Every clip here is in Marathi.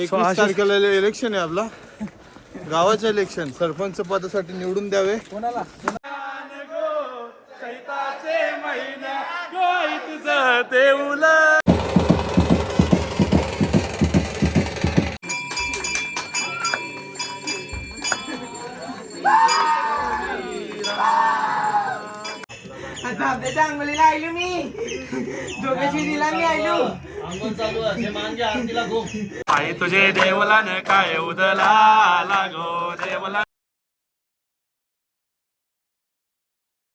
एकवीस तारखेला इलेक्शन आहे आपला. गावाचं इलेक्शन सरपंच पदासाठी निवडून द्यावे. धाब्याच्या आलो मी. मी आलो आई तुझे देवला न काय उदला लागो? देवला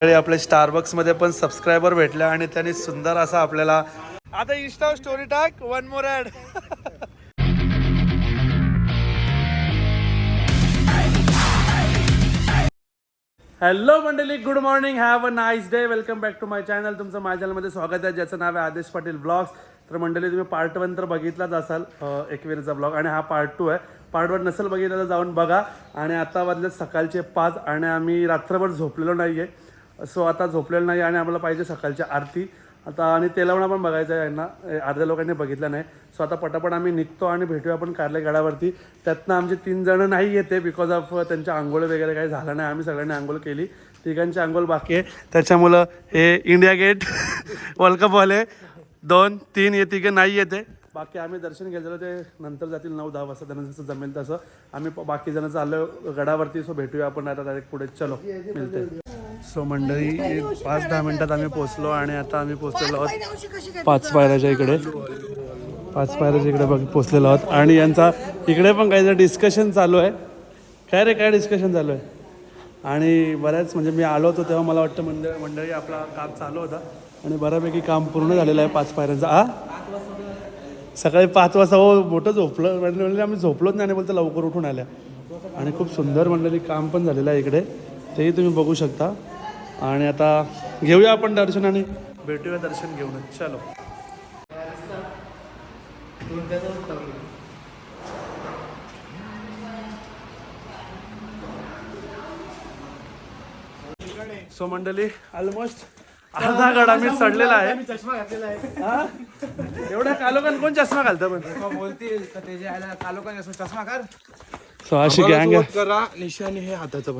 आपल्या स्टारबक्समध्ये पण सबस्क्रायबर भेटल्या आणि त्यांनी सुंदर असा आपल्याला आता इंस्टा स्टोरी टाक वन मोर ऍड हॅलो मंडळी good morning have a nice day welcome back to my channel तुमचं माझ्या चॅनलमध्ये स्वागत आहे ज्याचं नाव आहे आदेश पाटील ब्लॉग्स. तर मंडळी तुम्ही पार्ट वन तर बघितलाच असाल एकवीरचा एकविरीचा ब्लॉग. आणि हा पार्ट टू आहे. पार्ट वन नसेल बघितलं तर जाऊन बघा. आणि आता वाजले सकाळचे पाच आणि आम्ही रात्रभर झोपलेलो नाही आहे सो आता झोपलेलो नाही आणि आम्हाला पाहिजे सकाळची आरती. आता आणि तेलावणा पण बघायचं आहे यांना. अर्ध्या लोकांनी बघितलं नाही. सो आता पटापट आम्ही निघतो आणि भेटूया आपण कारले गडावरती. त्यातनं आमचे तीन जण नाही येते बिकॉज ऑफ त्यांच्या आंघोळ वगैरे काही झालं नाही. आम्ही सगळ्यांनी आंघोळ केली. तिघांची आंघोळ बाकी आहे. त्याच्यामुळं हे इंडिया गेट वर्ल्ड कपवाले दोन तीन ये तिघे नाही येते. बाकी आम्ही दर्शन घेतलं ते नंतर जातील नऊ दहा वाजता त्यांना जसं जमेल तसं. आम्ही बाकी जण चाललो गडावरती सो भेटूया आपण आता डायरेक्ट पुढे. चलो मिळते. सो मंडळी पाच दहा मिनिटात आम्ही पोचलो आणि आता आम्ही पोचलेलो आहोत. पाच पायऱ्याच्या इकडे. पाच पायऱ्याच्या इकडे बघ पोचलेलो आहोत. आणि यांचा इकडे पण काहीतरी डिस्कशन चालू आहे. काय रे काय डिस्कशन चालू आहे? आणि बऱ्याच म्हणजे मी आलो होतो तेव्हा मला वाटतं मंडळ मंडळी आपला काम चालू होता. आणि बऱ्यापैकी काम पूर्ण झालेलं आहे पाच पायऱ्यांचं. आ? सकाळी पाच वाजता हो मोठं झोपलं. म्हणजे म्हणजे आम्ही झोपलोच नाही आणि बोलतो लवकर उठून आल्या. आणि खूप सुंदर मंडळी काम पण झालेलं आहे इकडे. तेही तुम्ही बघू शकता. आणि आता घेऊया आपण दर्शन आणि भेटूया दर्शन घेऊन. चलो. सो मंडळी ऑलमोस्ट अर्धा गडा मी चढलेला आहे. एवढ्या कालोखान कोण चष्मा घालतं पण बोलतील तर असं चष्मा कर. सो अशी गँग आहे. करा निशाणी हे हाताचं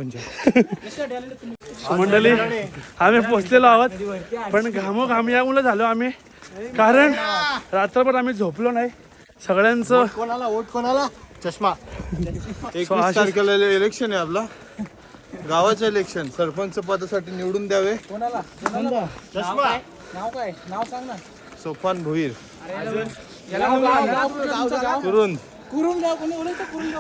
सो मंडळी आम्ही पोचलेलो आहोत पण घामोघाम यामुळे झालो आम्ही. कारण रात्रभर आम्ही झोपलो नाही. सगळ्यांचं कोणाला? वोट कोणाला? चष्मा. एकवीस तारखेला इलेक्शन आहे आपला. गावाचं इलेक्शन सरपंच पदासाठी निवडून द्यावे. कोणाला? कोणाला? चष्मा. नाव काय? नाव सांग ना. सोपान भोईर. गाव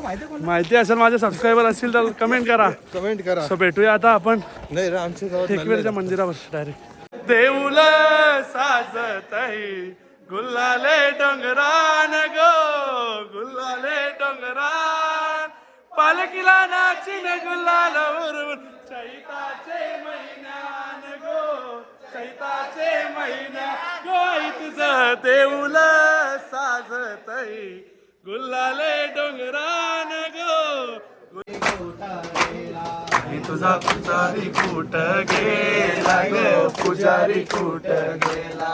माहिती कोण माहिती असेल माझे सबस्क्रायबर असतील तर कमेंट करा. कमेंट करा. सो भेटूया आता आपण नाही रे आमच्या गावात मंदिरावर. डायरेक्ट देऊल साजतही गुल्लाले डोंगरान गो गुल्लाले डोंगरान पालकीला नाचिन गुलाल उरवून. चैताचे महिन्यान गो चैताचे महिन्या गोई तुझं देऊल साजतई गुल्लाले डोंगरान गो. मी तुझा पुजारी कुठ गेला ग? पुजारी कुठ गेला?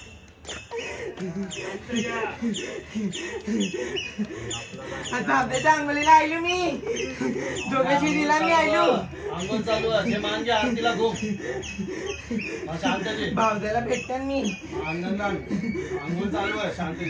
धाब्याच्या अंगोलीला आलो मी. जोगेशी दिला मी आलो अंघोळ चालू आहे. मांगे आरतीला गो शांतते भावजाला भेटतात मी. आनंद अंघोळ चालू आहे शांतते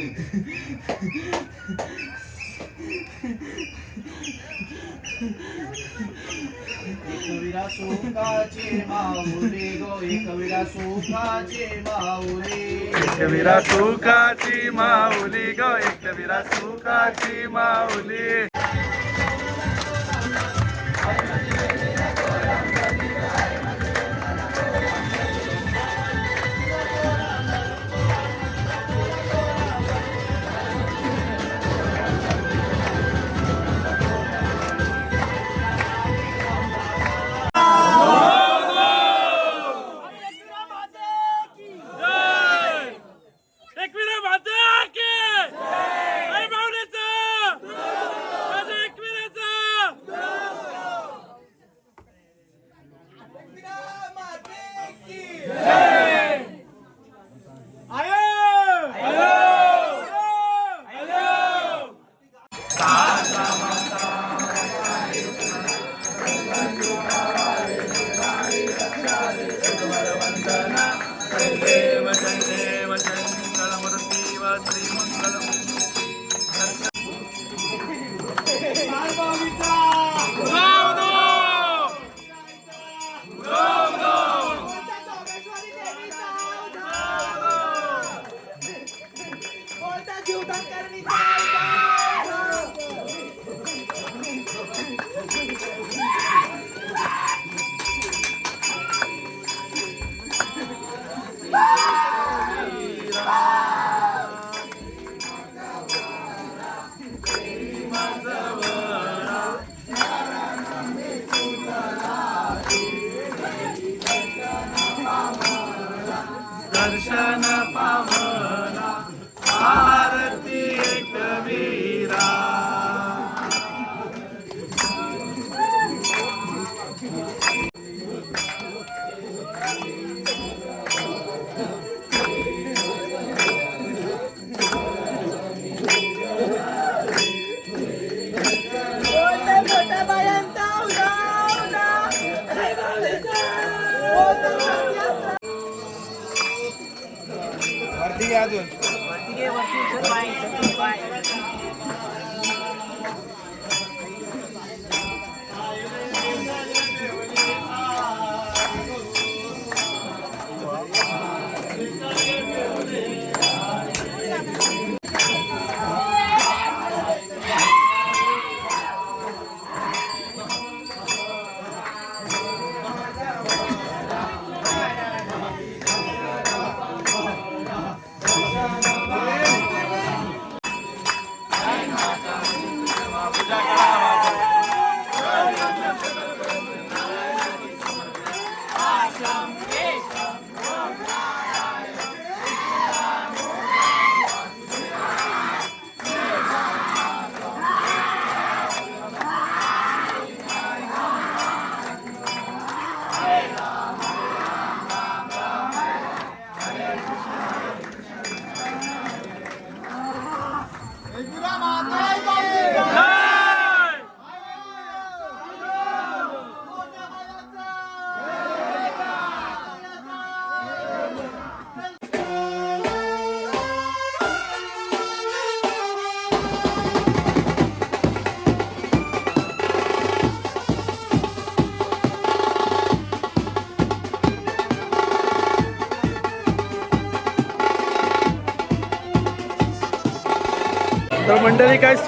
कविरा सुखाचे माऊली गोई कविरा सुखाचे माऊली. कविरा सुखाची माऊली गोई कविरा सुखाची माऊली.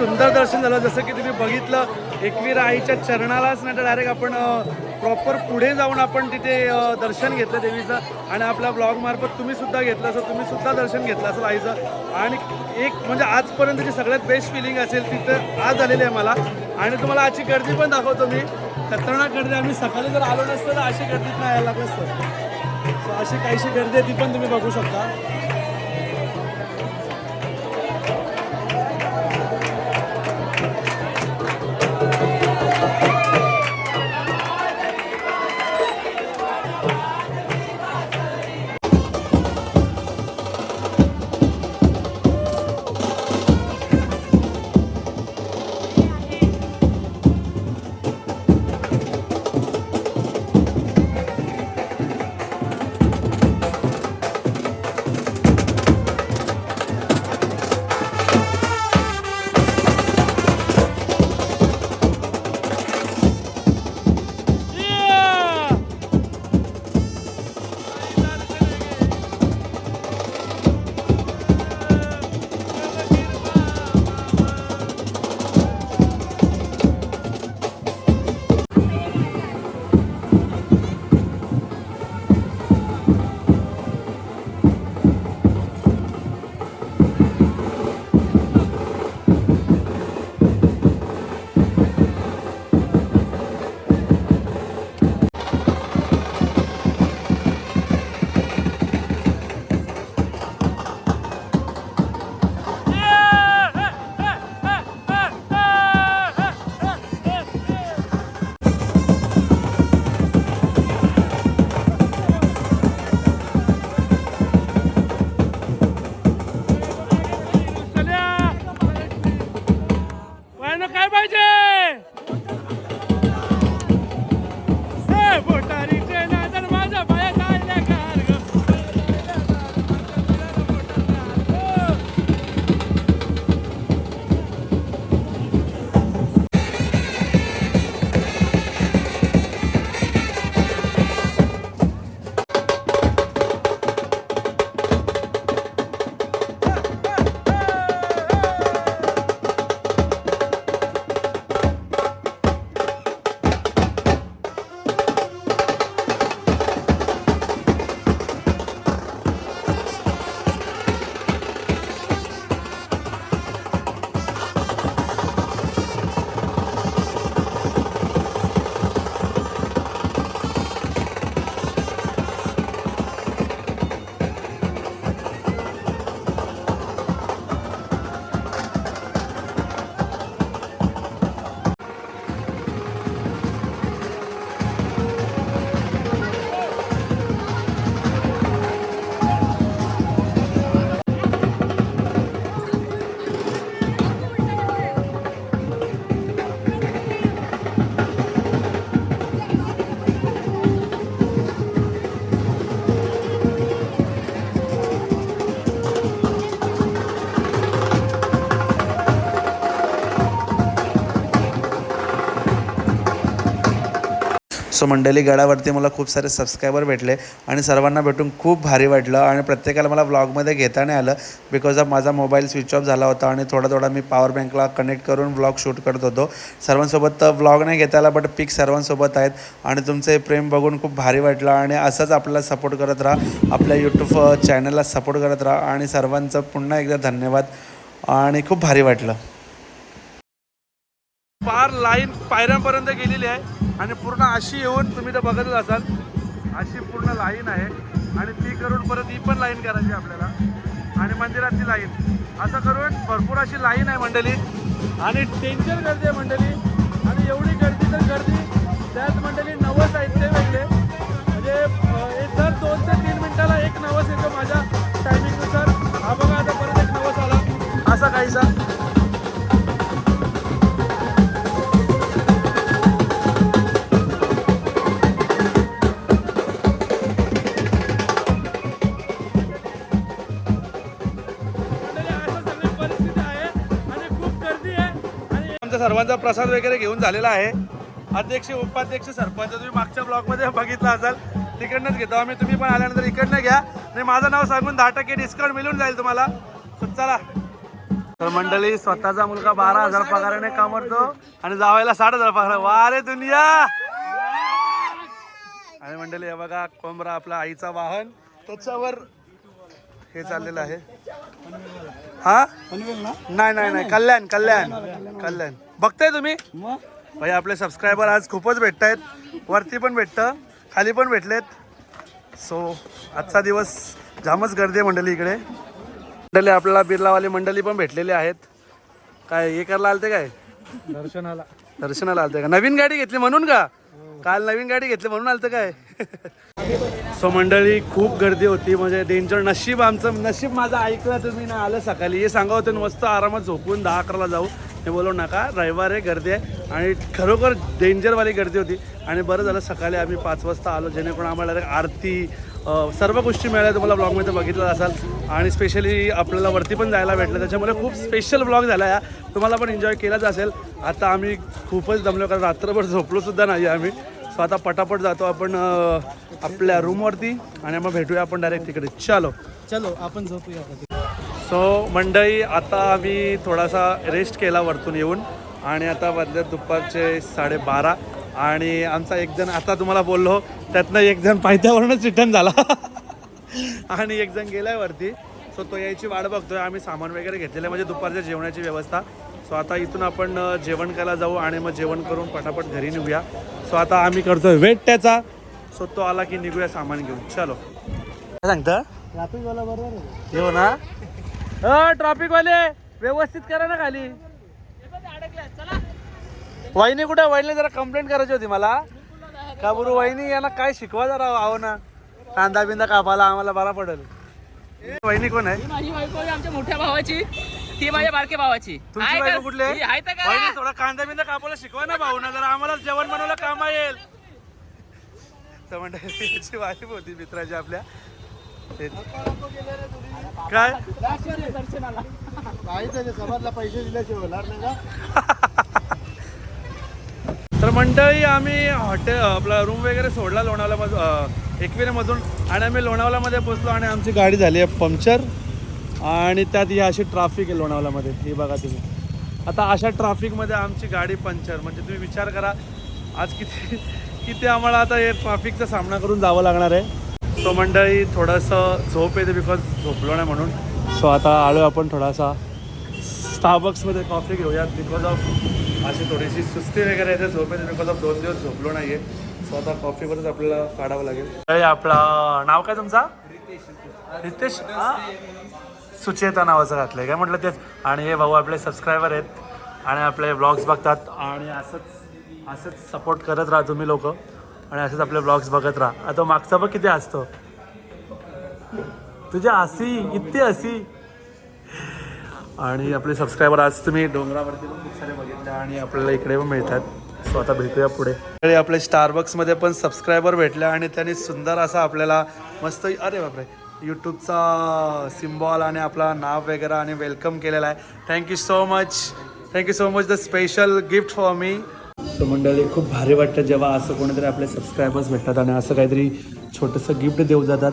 सुंदर दर्शन झालं. जसं की तुम्ही बघितलं एकवीर आईच्या चरणालाच नाही तर डायरेक्ट आपण प्रॉपर पुढे जाऊन आपण तिथे दर्शन घेतलं देवीचं. आणि आपल्या ब्लॉग मार्फत तुम्ही सुद्धा घेतलं असं तुम्ही सुद्धा दर्शन घेतलं असेल आईचं. आणि एक म्हणजे आजपर्यंतची सगळ्यात बेस्ट फिलिंग असेल तिथं आज झालेली आहे मला. आणि तुम्हाला आजची गर्दी पण दाखवतो मी. खतरनाक गर्दी आम्ही सकाळी जर आलो नसतं तर अशी गर्दीत नाही यायला लागलं असतं. सो अशी काहीशी गर्दी आहे ती पण तुम्ही बघू शकता. सो मंडळी गडावरती मला खूप सारे सबस्क्रायबर भेटले आणि सर्वांना भेटून खूप भारी वाटलं आणि प्रत्येकाला मला व्लॉगमध्ये घेता नाही आलं बिकॉज ऑफ माझा मोबाईल स्विच ऑफ झाला होता आणि थोडा थोडा मी पॉवर बँकला कनेक्ट करून व्लॉग शूट करत होतो. सर्वांसोबत तर व्लॉग नाही घेता आला बट पिक सर्वांसोबत आहेत आणि तुमचं प्रेम बघून खूप भारी वाटलं आणि असंच आपल्याला सपोर्ट करत राहा. आपल्या यूट्यूब चॅनलला सपोर्ट करत राहा आणि सर्वांचं पुन्हा एकदा धन्यवाद आणि खूप भारी वाटलं. फार लाईन पायऱ्यांपर्यंत गेलेली आहे. आणि पूर्ण अशी येऊन तुम्ही तर बघतच असाल. अशी पूर्ण लाईन आहे. आणि ती करून परत ही पण लाईन करायची आपल्याला. आणि मंदिरातली लाईन असं करून भरपूर अशी लाईन आहे मंडळी. आणि टेन्शन गर्दी आहे मंडळी. आणि एवढी गर्दी तर गर्दी. त्यात मंडळी नवं साहित्य सर्वांचा प्रसाद वगैरे घेऊन झालेला आहे. अध्यक्ष उपाध्यक्ष सरपंच तुम्ही मागच्या ब्लॉगमध्ये बघितला असाल तिकडनंच घेतो. आम्ही तुम्ही पण आल्यानंतर इकडनं घ्या. आणि माझं नाव सांगून दहा टक्के डिस्काउंट मिळून जाईल तुम्हाला. चला. तर मंडळी स्वतःचा मुलगा बारा हजार पगाराने कमवतो आणि जावायला साठ हजार पगार. वा रे दुनिया! आणि मंडळी हे बघा कोंबरा आपला आईचा वाहन. त्याच्यावर हे चाललेलं आहे. हा? नाही नाही नाही. कल्याण कल्याण कल्याण. बघताय तुम्ही? भाई आपले सबस्क्रायबर आज खूपच भेटत आहेत वरती पण भेटतं खाली पण भेटलेत. सो आजचा दिवस जामच गर्दी आहे मंडळी इकडे. मंडळी आपल्याला बिर्लावाली मंडळी पण भेटलेली आहेत. काय हे करायला आलते काय? दर्शनाला. दर्शनाला आलते का? नवीन गाडी घेतली म्हणून का? काल नवीन गाडी घेतली म्हणून आलतं काय? सो मंडळी खूप गर्दी होती. म्हणजे डेंजर नशीब आमचं नशीब माझं ऐकलं तुम्ही ना आलं सकाळी. हे सांगा होतं मस्त आरामात झोपून दहा अकराला जाऊ. हे बोलू नका रविवार आहे गर्दी आहे. आणि खरोखर डेंजरवाली गर्दी होती. आणि बरं झालं सकाळी आम्ही पाच वाजता आलो. जेणेकरून आम्हाला आरती सर्व गोष्टी मिळाल्या. तुम्हाला ब्लॉगमध्ये बघितलं असाल. आणि स्पेशली आपल्याला वरती पण जायला भेटलं. त्याच्यामुळे खूप स्पेशल ब्लॉग झाला या. तुम्हाला पण एन्जॉय केलाच असेल. आता आम्ही खूपच दमलो कारण रात्रभर झोपलो सुद्धा नाही आम्ही. सो आता पटापट जातो आपण आपल्या रूमवरती आणि मग भेटूया आपण डायरेक्ट तिकडे. चलो. चलो आपण झोपूया सो मंडळी आता आम्ही थोडासा रेस्ट केला वरतून येऊन आणि आता वाजले दुपारचे साडेबारा आणि आमचा एक जण आता तुम्हाला बोललो त्यातनं एक जण पायथ्यावरूनच रिटर्न झाला. आणि एक जण गेलाय वरती. सो तो यायची वाट बघतोय. आम्ही सामान वगैरे घेतलेलं आहे. म्हणजे दुपारच्या जेवणाची व्यवस्था. सो आता इथून आपण जेवण करायला जाऊ आणि मग जेवण करून पटापट घरी निघूया. सो आता आम्ही करतोय वेट त्याचा. सो तो आला की निघूया सामान घेऊन. चलो. काय सांगतं? ट्रॅफिकवाला बरोबर येऊ ना. अ ट्रॅफिकवाले व्यवस्थित करा ना खाली. वाहिनी कुठे? वहिनी जरा कंप्लेंट करायची होती मला. का बरू वहिनी यांना काय शिकवा जरा आहो ना. कांदा बिंदा कापाला आम्हाला बरा पडेल. वहिनी कोण आहे? माझी बायको आमच्या मोठ्या भावाची. ती माझ्या बारक्या भावाची तुमची बायको? कुठली आहे? ही आहे तर का? थोडा कांदा बिंदा कापायला शिकवा ना भाऊ ना जरा आम्हाला जेवण बनवलं कामा येईल तर म्हणजे याची वाईफ होती मित्राची आपल्या. काय समाजला पैसे दिल्याशिवाय होणार नाही का तर मंडळी आम्ही हॉटेल आपला रूम वगैरे सोडला लोणावल्यामधून एकविरेमधून आणि आम्ही लोणावल्यामध्ये पोचलो आणि आमची गाडी झाली आहे पंक्चर आणि त्यात ही अशी ट्राफिक आहे लोणावल्यामध्ये ही बघा तुम्ही. आता अशा ट्राफिकमध्ये आमची गाडी पंक्चर म्हणजे तुम्ही विचार करा आज किती किती आम्हाला आता हे ट्राफिकचा सामना करून जावं लागणार आहे. सो मंडळी थोडंसं झोप येते बिकॉज झोपलो नाही म्हणून. सो आता आलो आपण थोडासा. स्टारबक्समध्ये कॉफी घेऊयात बिकॉज ऑफ अशी थोडीशी सुस्ती वगैरे येते झोपेत बिकॉज ऑफ दोन दिवस झोपलो नाहीये. सो आता कॉफीवरच आपल्याला काढावं लागेल. आपला नाव काय तुमचा? रितेश. हा? सुचेता नावाचं घातलंय. काय म्हटलं तेच? आणि हे भाऊ आपले सबस्क्रायबर आहेत आणि आपले ब्लॉग्स बघतात. आणि असंच असंच सपोर्ट करत राहा तुम्ही लोक. आणि असंच आपले ब्लॉग्स बघत राहा. आता मागचा बघ किती असतो तुझ्या हसी इतकी हसी. आणि आपले सबस्क्रायबर आज तुम्ही डोंगरावरती पण खूप सारे बघितले आणि आपल्याला इकडे पण मिळतात. सो आता भेटूया पुढे. आणि आपले स्टारबक्समध्ये पण सबस्क्रायबर भेटले आणि त्यांनी सुंदर असा आपल्याला मस्त अरे बापरे यूट्यूबचा सिम्बॉल आणि आपला नाव वगैरे आणि वेलकम केलेला आहे. Thank you so much thank you so much the special gift for me so मंडळी खूप भारी वाटतं जेव्हा असं कोणीतरी आपले सबस्क्रायबर्स भेटतात आणि असं काहीतरी छोटंसं गिफ्ट देऊ जातात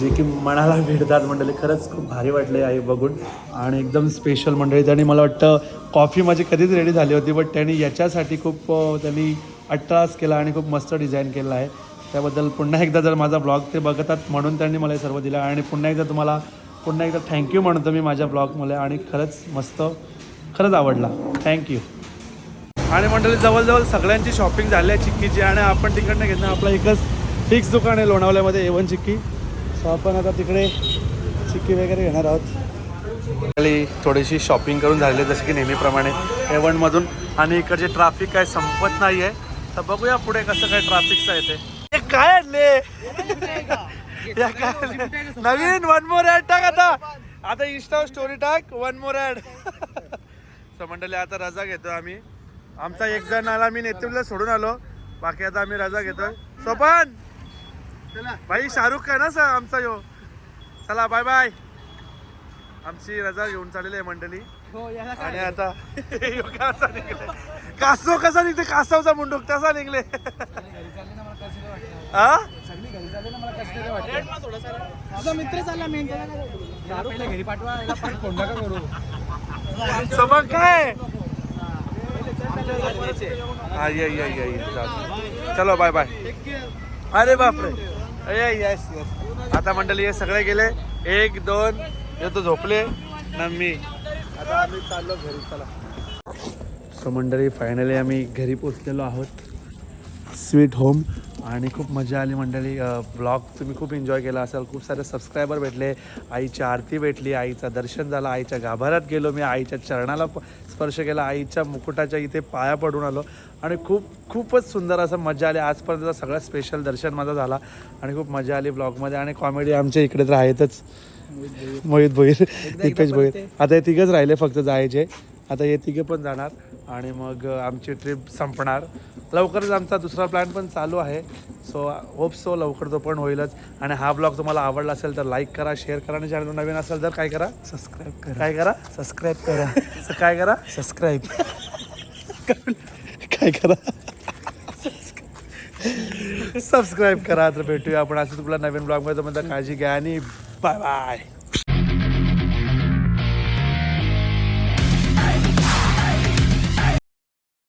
जे की मनाला भेटतात मंडळी. खरंच खूप भारी वाटले आहे बघून. आणि एकदम स्पेशल मंडळी. त्यांनी मला वाटतं कॉफी माझी कधीच रेडी झाली होती बट त्यांनी याच्यासाठी खूप त्यांनी अट्रास केला आणि खूप मस्त डिझाईन केलं आहे. त्याबद्दल पुन्हा एकदा जर माझा ब्लॉग ते बघतात म्हणून त्यांनी मला हे सर्व दिलं. आणि पुन्हा एकदा तुम्हाला पुन्हा एकदा थँक्यू म्हणतो मी माझ्या ब्लॉगमुळे आणि खरंच मस्त खरंच आवडला. थँक्यू आणि मंडळी जवळजवळ सगळ्यांची शॉपिंग झाली आहे चिक्कीची आणि आपण तिकडनं घेतलं आपलं एकच फिक्स दुकान आहे लोणावल्यामध्ये एवन चिक्की. सो आपण आता तिकडे चिक्की वगैरे घेणार आहोत. मंडळी थोडीशी शॉपिंग करून झालेली जसं की नेहमीप्रमाणे एवनमधून आणि इकडचे ट्राफिक काय संपत नाही आहे तर बघूया पुढे कसं काय ट्राफिकचं आहे ते काय आणले? नवीन वन मोर ॲड टाक आता. आता इंस्टा स्टोरी टाक वन मोर सो मंडळी आता रजा घेतो आम्ही. आमचा एक जण आला मी नेतृत्वला सोडून आलो. बाकी आता आम्ही रजा घेतोय. सोपन! भाई शाहरुख काय ना सर आमचा यो? चला बाय बाय आमची रजा घेऊन चाललेली आहे मंडळी. आणि आता कसा निघले कासव कसा निघते कासवचा मुंडूक तसा निघले हा सो मग काय? आई आई आई आई चालेल. चलो बाय बाय अरे बापरे. येस येस आता मंडळी हे सगळे गेले. एक दोन. हे तो झोपले. ना मी. आता आम्ही चाललो घरी चला. सो मंडळी फायनली आम्ही घरी पोचलेलो आहोत. स्वीट होम आणि खूप मजा आली मंडळी. ब्लॉग तुम्ही खूप एन्जॉय केला असाल. खूप सारे सबस्क्रायबर भेटले. आईची आरती भेटली. आईचं दर्शन झालं. आईच्या गाभाऱ्यात गेलो मी. आईच्या चरणाला स्पर्श केला. आईच्या मुकुटाच्या इथे पाया पडून आलो. आणि खूप खूपच सुंदर असं मजा आली. आजपर्यंतचा सगळ्यात स्पेशल दर्शन माझा झाला. आणि खूप मजा आली ब्लॉगमध्ये आणि कॉमेडी आमच्या इकडे तर आहेतच मोहित भोईर दीपेश भोईर. आता हे तिघच राहिले फक्त जायचे. आता हे तिघे पण जाणार आणि मग आमची ट्रिप संपणार. लवकरच आमचा दुसरा प्लॅन पण चालू आहे. सो होप सो लवकर तो पण होईलच. आणि हा ब्लॉग तुम्हाला आवडला असेल तर लाईक करा शेअर करा. आणि चॅनल नवीन असेल तर काय करा? सबस्क्राईब करा. काय करा? सबस्क्राईब करा. काय करा? सबस्क्राईब काय करा? सबस्क्राईब करा. तर भेटूया आपण. असं तुम्हाला नवीन ब्लॉगमध्ये तर काळजी घ्या आणि बाय बाय